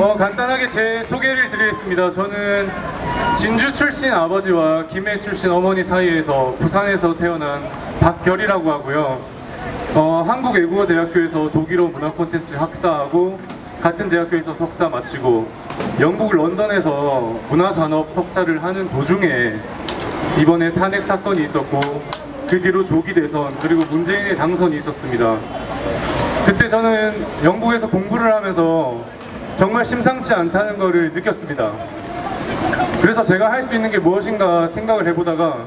어, 간단하게 제 소개를 드리겠습니다. 저는 진주 출신 아버지와 김해 출신 어머니 사이에서 부산에서 태어난 박결이라고 하고요. 어, 한국외국어대학교에서 독일어 문화 콘텐츠 학사하고 같은 대학교에서 석사 마치고 영국 런던에서 문화산업 석사를 하는 도중에 이번에 탄핵 사건이 있었고 그 뒤로 조기 대선 그리고 문재인의 당선이 있었습니다. 그때 저는 영국에서 공부를 하면서 정말 심상치 않다는 것을 느꼈습니다. 그래서 제가 할 수 있는 게 무엇인가 생각을 해보다가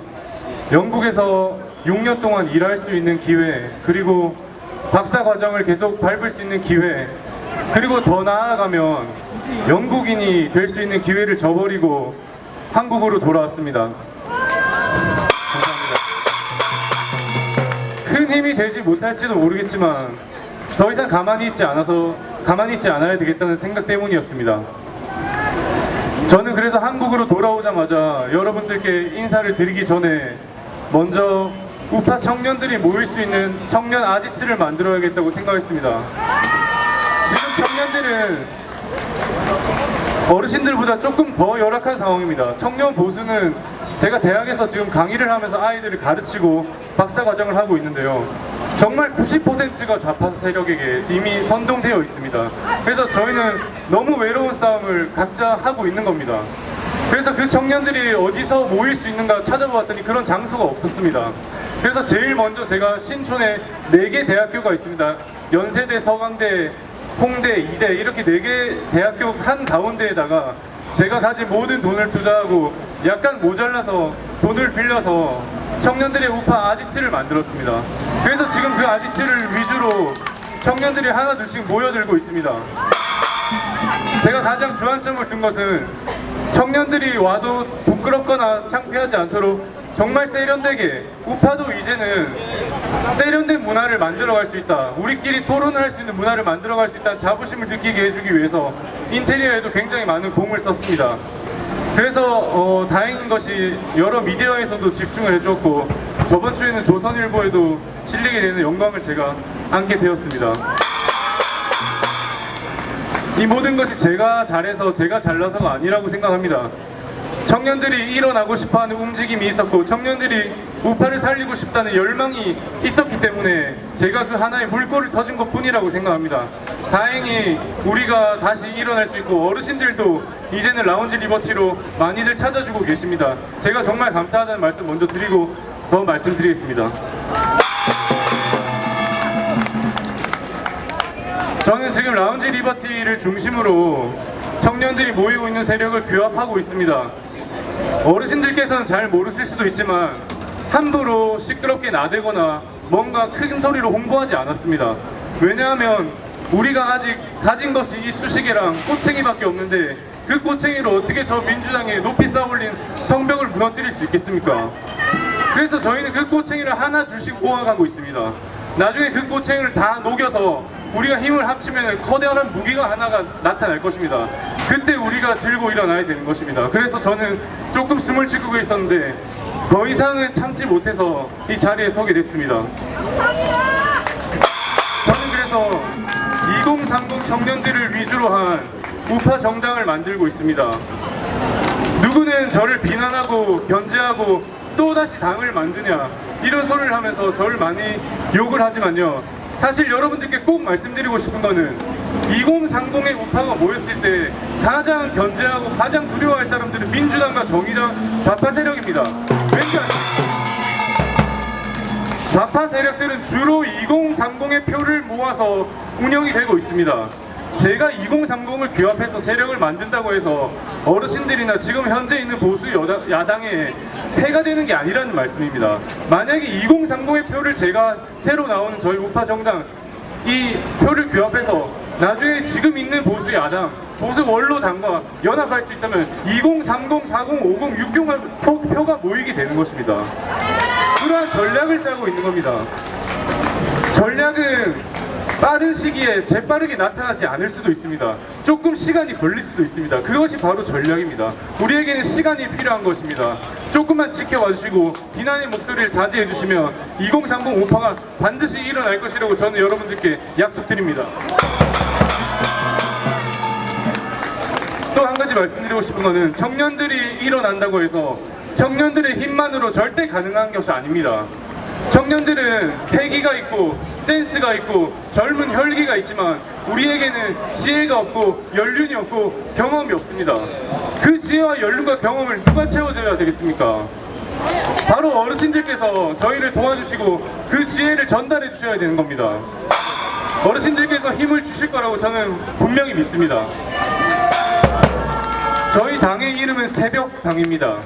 영국에서 6년 동안 일할 수 있는 기회, 그리고 박사 과정을 계속 밟을 수 있는 기회, 그리고 더 나아가면 영국인이 될 수 있는 기회를 저버리고 한국으로 돌아왔습니다. 감사합니다. 큰 힘이 되지 못할지도 모르겠지만 더 이상 가만히 있지 않아서 가만히 있지 않아야 되겠다는 생각 때문이었습니다. 저는 그래서 한국으로 돌아오자마자 여러분들께 인사를 드리기 전에 먼저 우파 청년들이 모일 수 있는 청년 아지트를 만들어야겠다고 생각했습니다. 지금 청년들은 어르신들보다 조금 더 열악한 상황입니다. 청년 보수는 제가 대학에서 지금 강의를 하면서 아이들을 가르치고 박사 과정을 하고 있는데요. 정말 90%가 좌파 세력에게 이미 선동되어 있습니다. 그래서 저희는 너무 외로운 싸움을 각자 하고 있는 겁니다. 그래서 그 청년들이 어디서 모일 수 있는가 찾아보았더니 그런 장소가 없었습니다. 그래서 제일 먼저 제가 신촌에 4개 대학교가 있습니다. 연세대, 서강대, 홍대, 이대 이렇게 네개 대학교 한 가운데에다가 제가 가진 모든 돈을 투자하고 약간 모자라서 돈을 빌려서 청년들의 우파 아지트를 만들었습니다. 그래서 지금 그 아지트를 위주로 청년들이 하나 둘씩 모여들고 있습니다. 제가 가장 주안점을 둔 것은 청년들이 와도 부끄럽거나 창피하지 않도록 정말 세련되게 우파도 이제는 세련된 문화를 만들어갈 수 있다. 우리끼리 토론을 할 수 있는 문화를 만들어갈 수 있다는 자부심을 느끼게 해주기 위해서 인테리어에도 굉장히 많은 공을 썼습니다. 그래서 어, 다행인 것이 여러 미디어에서도 집중을 해주었고 저번 주에는 조선일보에도 실리게 되는 영광을 제가 안게 되었습니다. 이 모든 것이 제가 잘해서 제가 잘나서가 아니라고 생각합니다. 청년들이 일어나고 싶어하는 움직임이 있었고 청년들이 우파를 살리고 싶다는 열망이 있었기 때문에 제가 그 하나의 물꼬를 터진 것뿐이라고 생각합니다. 다행히 우리가 다시 일어날 수 있고 어르신들도 이제는 라운지 리버티로 많이들 찾아주고 계십니다. 제가 정말 감사하다는 말씀 먼저 드리고 더 말씀드리겠습니다. 저는 지금 라운지 리버티를 중심으로 청년들이 모이고 있는 세력을 규합하고 있습니다. 어르신들께서는 잘 모르실 수도 있지만 함부로 시끄럽게 나대거나 뭔가 큰 소리로 홍보하지 않았습니다. 왜냐하면 우리가 아직 가진 것이 이쑤시개랑 꼬챙이밖에 없는데 그 꼬챙이로 어떻게 저 민주당에 높이 쌓아올린 성벽을 무너뜨릴 수 있겠습니까? 그래서 저희는 그 꼬챙이를 하나 둘씩 모아가고 있습니다. 나중에 그 꼬챙이를 다 녹여서 우리가 힘을 합치면 커다란 무기가 하나가 나타날 것입니다. 그때 우리가 들고 일어나야 되는 것입니다. 그래서 저는 조금 숨을 지키고 있었는데 더 이상은 참지 못해서 이 자리에 서게 됐습니다. 저는 그래서 2030 청년들을 위주로 한 우파 정당을 만들고 있습니다. 누구는 저를 비난하고 견제하고 또다시 당을 만드냐 이런 소리를 하면서 저를 많이 욕을 하지만요 사실 여러분들께 꼭 말씀드리고 싶은 거는 2030의 우파가 모였을 때 가장 견제하고 가장 두려워할 사람들은 민주당과 정의당 좌파 세력입니다 아십니까? 좌파 세력들은 주로 2030의 표를 모아서 운영이 되고 있습니다. 제가 2030을 규합해서 세력을 만든다고 해서 어르신들이나 지금 현재 있는 보수 여당, 야당에 해가 되는 게 아니라는 말씀입니다. 만약에 2030의 표를 제가 새로 나오는 저희 우파 정당 이 표를 규합해서 나중에 지금 있는 보수 야당, 보수 원로 당과 연합할 수 있다면 2030, 40, 50, 60만 표, 표가 모이게 되는 것입니다. 그러한 전략을 짜고 있는 겁니다. 전략은 빠른 시기에 재빠르게 나타나지 않을 수도 있습니다. 조금 시간이 걸릴 수도 있습니다. 그것이 바로 전략입니다. 우리에게는 시간이 필요한 것입니다. 조금만 지켜봐 주시고 비난의 목소리를 자제해 주시면 2030 오파가 반드시 일어날 것이라고 저는 여러분들께 약속드립니다. 또한 가지 말씀드리고 싶은 거는 청년들이 일어난다고 해서 청년들의 힘만으로 절대 가능한 것이 아닙니다. 청년들은 패기가 있고 센스가 있고 젊은 혈기가 있지만 우리에게는 지혜가 없고 연륜이 없고 경험이 없습니다. 그 지혜와 연륜과 경험을 누가 채워줘야 되겠습니까? 바로 어르신들께서 저희를 도와주시고 그 지혜를 전달해 주셔야 되는 겁니다. 어르신들께서 힘을 주실 거라고 저는 분명히 믿습니다. 저희 당의 이름은 새벽당입니다.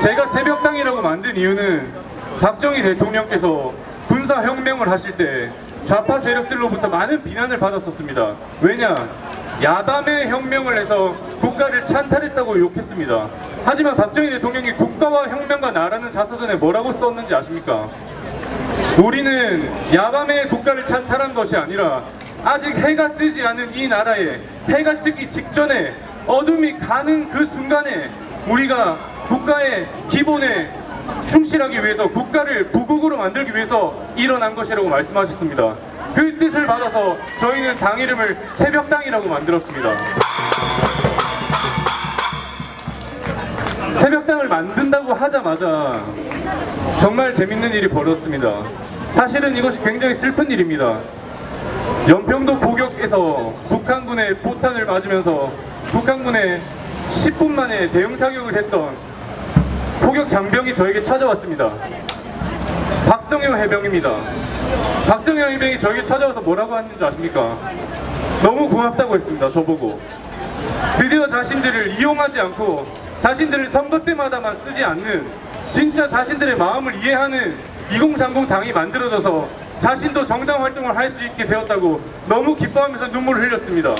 제가 새벽당이라고 만든 이유는 박정희 대통령께서 군사혁명을 하실 때 좌파 세력들로부터 많은 비난을 받았었습니다. 왜냐? 야밤에 혁명을 해서 국가를 찬탈했다고 욕했습니다. 하지만 박정희 대통령이 국가와 혁명과 나라는 자서전에 뭐라고 썼는지 아십니까? 우리는 야밤에 국가를 찬탈한 것이 아니라 아직 해가 뜨지 않은 이 나라에 해가 뜨기 직전에 어둠이 가는 그 순간에 우리가 국가의 기본에 충실하기 위해서 국가를 부국으로 만들기 위해서 일어난 것이라고 말씀하셨습니다. 그 뜻을 받아서 저희는 당 이름을 새벽당이라고 만들었습니다. 새벽당을 만든다고 하자마자 정말 재밌는 일이 벌어졌습니다. 사실은 이것이 굉장히 슬픈 일입니다. 연평도 포격에서 북한군의 포탄을 맞으면서 북한군의 10분 만에 대응 사격을 했던 포격 장병이 저에게 찾아왔습니다. 박성영 해병입니다. 박성영 해병이 저에게 찾아와서 뭐라고 하는지 아십니까? 너무 고맙다고 했습니다. 저보고. 드디어 자신들을 이용하지 않고 자신들을 선거 때마다만 쓰지 않는 진짜 자신들의 마음을 이해하는 2030 당이 만들어져서 자신도 정당 활동을 할 수 있게 되었다고 너무 기뻐하면서 눈물을 흘렸습니다.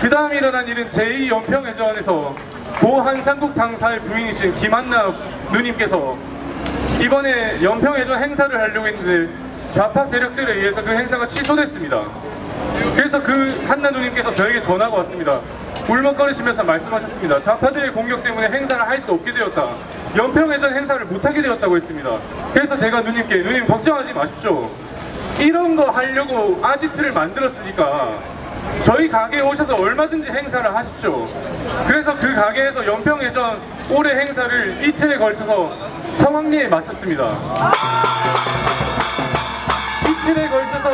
그 다음 일어난 일은 제2연평해전에서 고 한 삼국 상사의 부인이신 김한나 누님께서 이번에 연평해전 행사를 하려고 했는데 좌파 세력들에 의해서 그 행사가 취소됐습니다. 그래서 그 한나 누님께서 저에게 전화가 왔습니다. 울먹거리시면서 말씀하셨습니다. 좌파들의 공격 때문에 행사를 할 수 없게 되었다. 연평해전 행사를 못하게 되었다고 했습니다. 그래서 제가 누님께 누님 걱정하지 마십시오. 이런 거 하려고 아지트를 만들었으니까 저희 가게에 오셔서 얼마든지 행사를 하십시오. 그래서 그 가게에서 연평해전 올해 행사를 이틀에 걸쳐서 성황리에 마쳤습니다. 이틀에 걸쳐서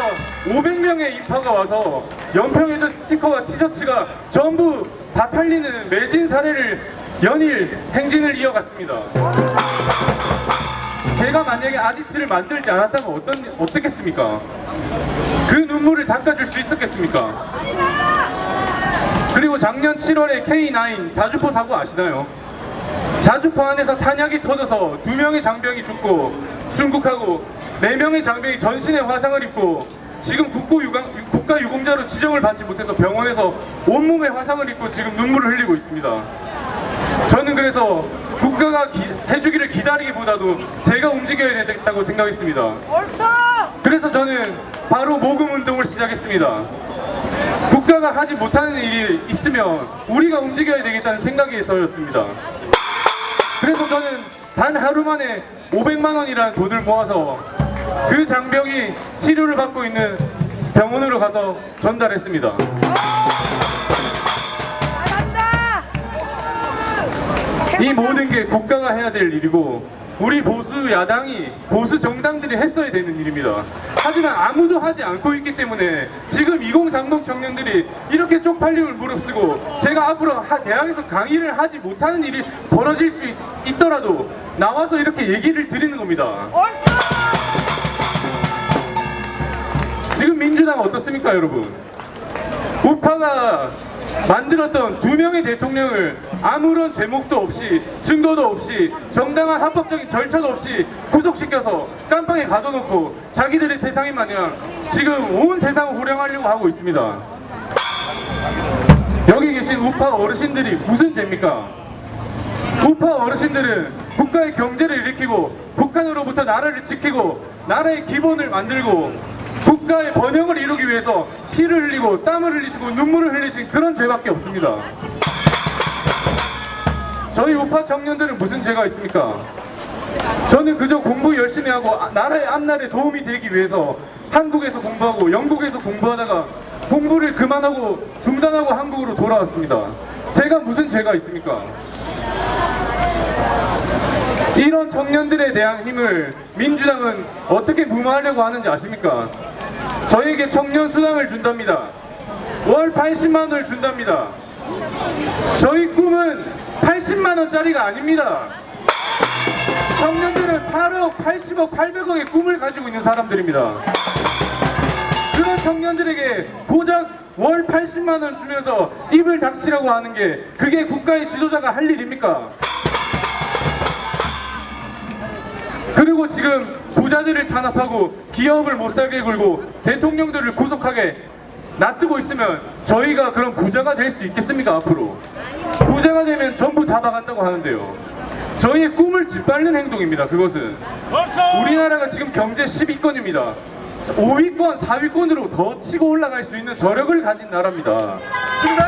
500명의 입파가 와서 연평해전 스티커와 티셔츠가 전부 다 팔리는 매진 사례를 연일 행진을 이어갔습니다. 제가 만약에 아지트를 만들지 않았다면 어떤 어떻겠습니까? 그 눈물을 닦아줄 수 있었겠습니까? 그리고 작년 7월에 K9 자주포 사고 아시나요? 자주포 안에서 탄약이 터져서 두 명의 장병이 죽고 순국하고 네 명의 장병이 전신에 화상을 입고 지금 국고 유감, 국가 유공자로 지정을 받지 못해서 병원에서 온몸에 화상을 입고 지금 눈물을 흘리고 있습니다. 저는 그래서 국가가 기- 해주기를 기다리기보다도 제가 움직여야 되겠다고 생각했습니다. 그래서 저는 바로 모금 운동을 시작했습니다. 국가가 하지 못하는 일이 있으면 우리가 움직여야 되겠다는 생각에서였습니다. 그래서 저는 단 하루 만에 500만 원이라는 돈을 모아서 그 장병이 치료를 받고 있는 병원으로 가서 전달했습니다. 이 모든 게 국가가 해야 될 일이고 우리 보수 야당이 보수 정당들이 했어야 되는 일입니다. 하지만 아무도 하지 않고 있기 때문에 지금 2030 청년들이 이렇게 쪽팔림을 무릅쓰고 제가 앞으로 하- 대학에서 강의를 하지 못하는 일이 벌어질 수 있, 있더라도 나와서 이렇게 얘기를 드리는 겁니다. 지금 민주당 어떻습니까, 여러분? 우파가 만들었던 두 명의 대통령을 아무런 제목도 없이 증거도 없이 정당한 합법적인 절차도 없이 구속시켜서 깜빵에 가둬놓고 자기들의 세상이 마냥 지금 온 세상을 호령하려고 하고 있습니다. 여기 계신 우파 어르신들이 무슨 죄입니까? 우파 어르신들은 국가의 경제를 일으키고 북한으로부터 나라를 지키고 나라의 기본을 만들고 국가의 번영을 이루기 위해서 피를 흘리고 땀을 흘리시고 눈물을 흘리신 그런 죄밖에 없습니다. 저희 우파 청년들은 무슨 죄가 있습니까? 저는 그저 공부 열심히 하고 아- 나라의 앞날에 도움이 되기 위해서 한국에서 공부하고 영국에서 공부하다가 공부를 그만하고 중단하고 한국으로 돌아왔습니다. 제가 무슨 죄가 있습니까? 이런 청년들에 대한 힘을 민주당은 어떻게 무마하려고 하는지 아십니까? 저에게 청년 수당을 준답니다. 월 80만 원을 준답니다. 저희 꿈은 80만 원짜리가 아닙니다. 청년들은 8억, 80억, 800억의 꿈을 가지고 있는 사람들입니다. 그런 청년들에게 고작 월 80만 원 주면서 입을 닥치라고 하는 게 그게 국가의 지도자가 할 일입니까? 그리고 지금 부자들을 탄압하고 기업을 못 살게 굴고 대통령들을 구속하게 놔두고 있으면 저희가 그런 부자가 될 수 있겠습니까 앞으로? 부자가 되면 전부 잡아간다고 하는데요. 저희의 꿈을 짓밟는 행동입니다. 그것은 우리나라가 지금 경제 10위권입니다. 5위권, 4위권으로 더 치고 올라갈 수 있는 저력을 가진 나라입니다.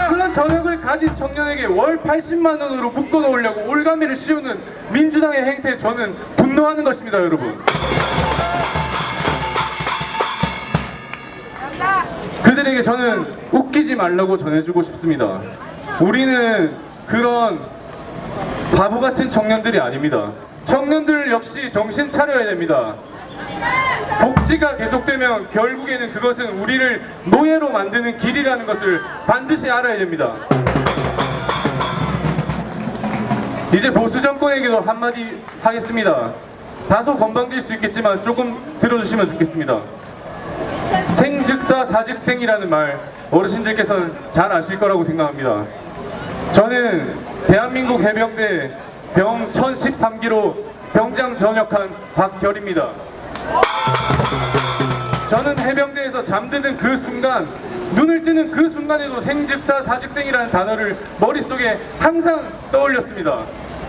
그런 저력을 가진 청년에게 월 80만 원으로 묶어 놓으려고 올가미를 씌우는 민주당의 행태에 저는 분노하는 것입니다, 여러분. 그들에게 저는 웃기지 말라고 전해주고 싶습니다. 우리는 그런 바보 같은 청년들이 아닙니다. 청년들 역시 정신 차려야 됩니다. 복지가 계속되면 결국에는 그것은 우리를 노예로 만드는 길이라는 것을 반드시 알아야 됩니다. 이제 보수 정권에게도 한마디 하겠습니다. 다소 건방질 수 있겠지만 조금 들어주시면 좋겠습니다. 생즉사 사즉생이라는 말 어르신들께서는 잘 아실 거라고 생각합니다. 저는 대한민국 해병대 병 1013기로 병장 전역한 박결입니다. 저는 해병대에서 잠드는 그 순간 눈을 뜨는 그 순간에도 생즉사 사즉생이라는 단어를 머릿속에 항상 떠올렸습니다.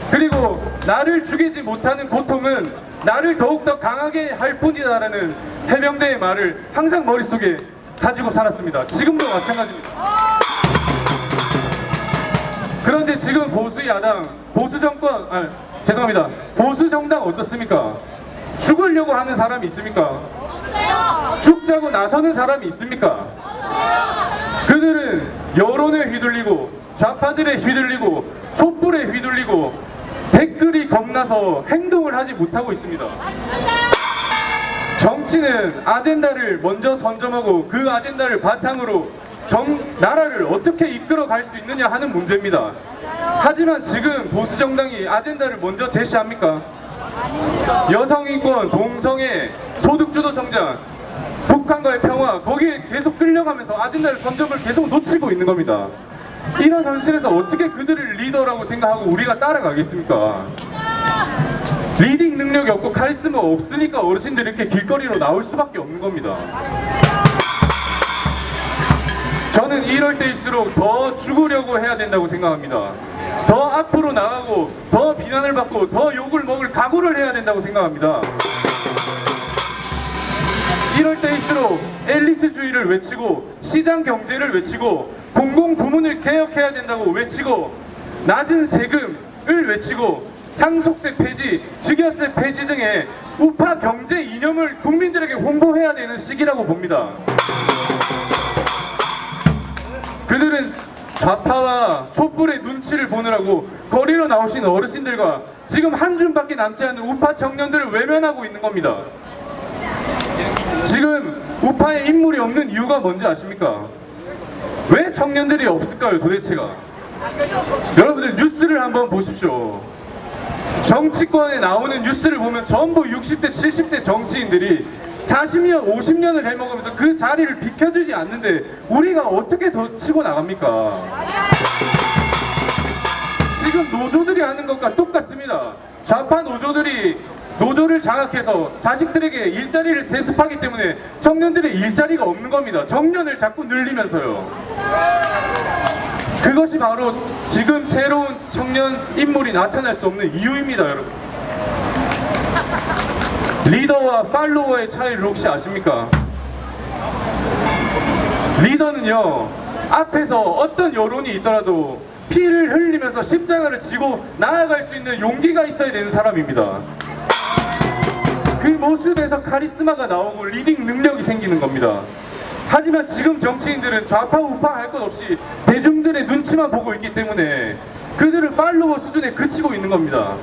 그리고 나를 죽이지 못하는 고통은 나를 더욱더 강하게 할 뿐이다라는 해병대의 말을 항상 머릿속에 가지고 살았습니다. 지금도 마찬가지입니다. 그런데 지금 보수 야당, 보수 정권, 아, 죄송합니다. 보수 정당 어떻습니까? 죽으려고 하는 사람이 있습니까? 죽자고 나서는 사람이 있습니까? 그들은 여론에 휘둘리고 좌파들에 휘둘리고 촛불에 휘둘리고 댓글이 겁나서 행동을 하지 못하고 있습니다. 정치는 아젠다를 먼저 선점하고 그 아젠다를 바탕으로 정, 나라를 어떻게 이끌어 갈 수 있느냐 하는 문제입니다. 하지만 지금 보수 정당이 아젠다를 먼저 제시합니까? 여성 인권, 동성애, 소득주도 성장, 북한과의 평화 거기에 계속 끌려가면서 아젠다를 선점을 계속 놓치고 있는 겁니다. 이런 현실에서 어떻게 그들을 리더라고 생각하고 우리가 따라가겠습니까? 리딩 능력이 없고 카리스마 없으니까 어르신들이 이렇게 길거리로 나올 수밖에 없는 겁니다. 저는 이럴 때일수록 더 죽으려고 해야 된다고 생각합니다. 더 앞으로 나가고 더 비난을 받고 더 욕을 먹을 각오를 해야 된다고 생각합니다. 이럴 때일수록 엘리트주의를 외치고 시장 경제를 외치고 공공 부문을 개혁해야 된다고 외치고 낮은 세금을 외치고 상속세 폐지, 증여세 폐지 등의 우파 경제 이념을 국민들에게 홍보해야 되는 시기라고 봅니다. 그들은 좌파와 촛불의 눈치를 보느라고 거리로 나오신 어르신들과 지금 한 줌밖에 남지 않은 우파 청년들을 외면하고 있는 겁니다. 지금 우파에 인물이 없는 이유가 뭔지 아십니까? 왜 청년들이 없을까요 도대체가? 여러분들 뉴스를 한번 보십시오. 정치권에 나오는 뉴스를 보면 전부 60대, 70대 정치인들이 40년, 50년을 해먹으면서 그 자리를 비켜주지 않는데 우리가 어떻게 더 치고 나갑니까? 지금 노조들이 하는 것과 똑같습니다. 좌파 노조들이 노조를 장악해서 자식들에게 일자리를 세습하기 때문에 청년들의 일자리가 없는 겁니다. 정년을 자꾸 늘리면서요. 그것이 바로 지금 새로운 청년 인물이 나타날 수 없는 이유입니다, 여러분. 리더와 팔로워의 차이를 혹시 아십니까? 리더는요, 앞에서 어떤 여론이 있더라도 피를 흘리면서 십자가를 지고 나아갈 수 있는 용기가 있어야 되는 사람입니다. 그 모습에서 카리스마가 나오고 리딩 능력이 생기는 겁니다. 하지만 지금 정치인들은 좌파 우파 할 것 없이 대중들의 눈치만 보고 있기 때문에 그들은 팔로워 수준에 그치고 있는 겁니다.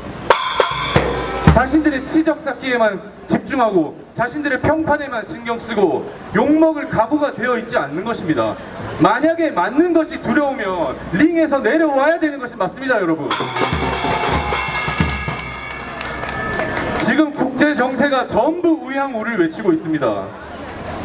자신들의 치적 쌓기에만 집중하고 자신들의 평판에만 신경 쓰고 욕먹을 각오가 되어 있지 않는 것입니다. 만약에 맞는 것이 두려우면 링에서 내려와야 되는 것이 맞습니다, 여러분. 지금 국제 정세가 전부 우양우를 외치고 있습니다.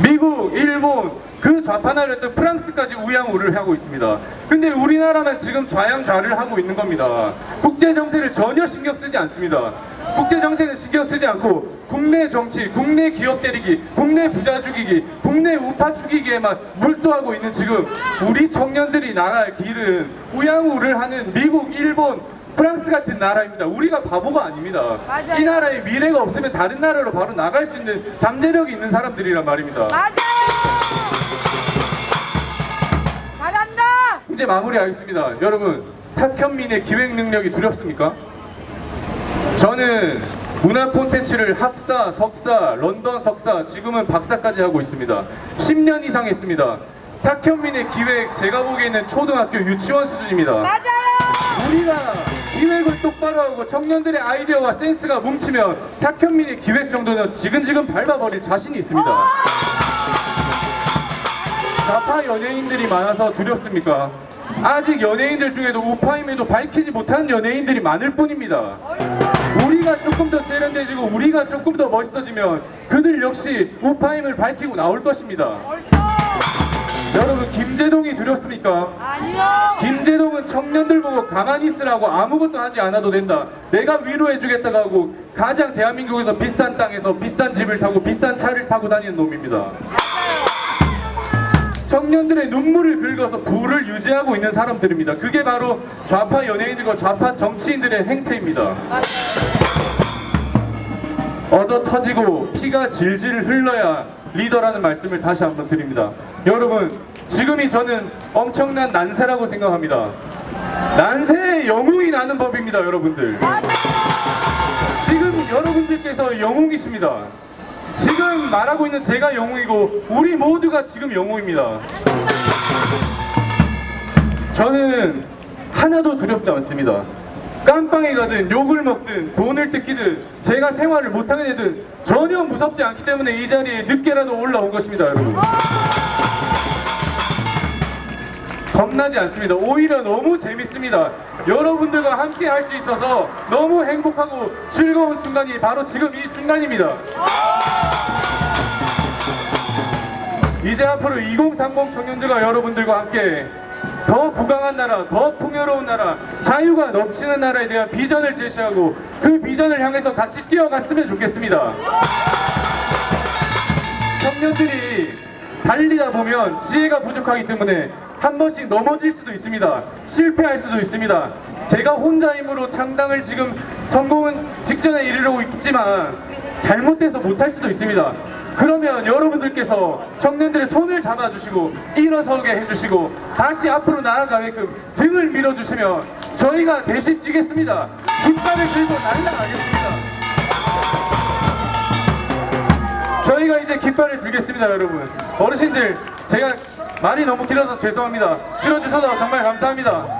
미국, 일본, 그 좌파 나라였던 프랑스까지 우양우를 하고 있습니다. 근데 우리나라만 지금 좌양좌를 하고 있는 겁니다. 국제 정세를 전혀 신경 쓰지 않습니다. 국제 정세는 신경 쓰지 않고 국내 정치, 국내 기업 때리기, 국내 부자 죽이기, 국내 우파 죽이기에만 몰두하고 있는 지금 우리 청년들이 나갈 길은 우양우를 하는 미국, 일본, 프랑스 같은 나라입니다. 우리가 바보가 아닙니다. 맞아요. 이 나라에 미래가 없으면 다른 나라로 바로 나갈 수 있는 잠재력이 있는 사람들이란 말입니다. 맞아요. 잘한다. 이제 마무리하겠습니다. 여러분, 탁현민의 기획 능력이 두렵습니까? 저는 문화 콘텐츠를 학사, 석사, 런던 석사, 지금은 박사까지 하고 있습니다. 10년 이상 했습니다. 탁현민의 기획, 제가 보기에는 초등학교 유치원 수준입니다. 맞아요. 우리가 기획을 똑바로 하고 청년들의 아이디어와 센스가 뭉치면 탁현민의 기획 정도는 지근지근 밟아버릴 자신이 있습니다. 좌파 연예인들이 많아서 두렵습니까? 아직 연예인들 중에도 우파임에도 밝히지 못한 연예인들이 많을 뿐입니다. 우리가 조금 더 세련돼지고 우리가 조금 더 멋있어지면 그들 역시 우파임을 밝히고 나올 것입니다. 여러분 김재동이 두렵습니까? 아니요. 김재동은 청년들 보고 가만히 있으라고 아무것도 하지 않아도 된다. 내가 위로해주겠다고 하고 가장 대한민국에서 비싼 땅에서 비싼 집을 사고 비싼 차를 타고 다니는 놈입니다. 청년들의 눈물을 긁어서 부를 유지하고 있는 사람들입니다. 그게 바로 좌파 연예인들과 좌파 정치인들의 행태입니다. 얻어 터지고 피가 질질 흘러야 리더라는 말씀을 다시 한번 드립니다. 여러분, 지금이 저는 엄청난 난세라고 생각합니다. 난세의 영웅이 나는 법입니다, 여러분들. 지금 여러분들께서 영웅이십니다. 지금 말하고 있는 제가 영웅이고 우리 모두가 지금 영웅입니다. 저는 하나도 두렵지 않습니다. 깜빵에 가든 욕을 먹든 돈을 뜯기든 제가 생활을 못하게 되든 전혀 무섭지 않기 때문에 이 자리에 늦게라도 올라온 것입니다, 여러분. 겁나지 않습니다. 오히려 너무 재밌습니다. 여러분들과 함께 할 수 있어서 너무 행복하고 즐거운 순간이 바로 지금 이 순간입니다. 이제 앞으로 2030 청년들과 여러분들과 함께 더 부강한 나라, 더 풍요로운 나라, 자유가 넘치는 나라에 대한 비전을 제시하고 그 비전을 향해서 같이 뛰어갔으면 좋겠습니다. 청년들이 달리다 보면 지혜가 부족하기 때문에 한 번씩 넘어질 수도 있습니다. 실패할 수도 있습니다. 제가 혼자 힘으로 창당을 지금 성공은 직전에 이르려고 있지만 잘못돼서 못할 수도 있습니다. 그러면 여러분들께서 청년들의 손을 잡아주시고 일어서게 해주시고 다시 앞으로 나아가게끔 등을 밀어주시면 저희가 대신 뛰겠습니다. 깃발을 들고 날아가겠습니다. 저희가 이제 깃발을 들겠습니다, 여러분. 어르신들, 제가 말이 너무 길어서 죄송합니다. 들어주셔서 정말 감사합니다.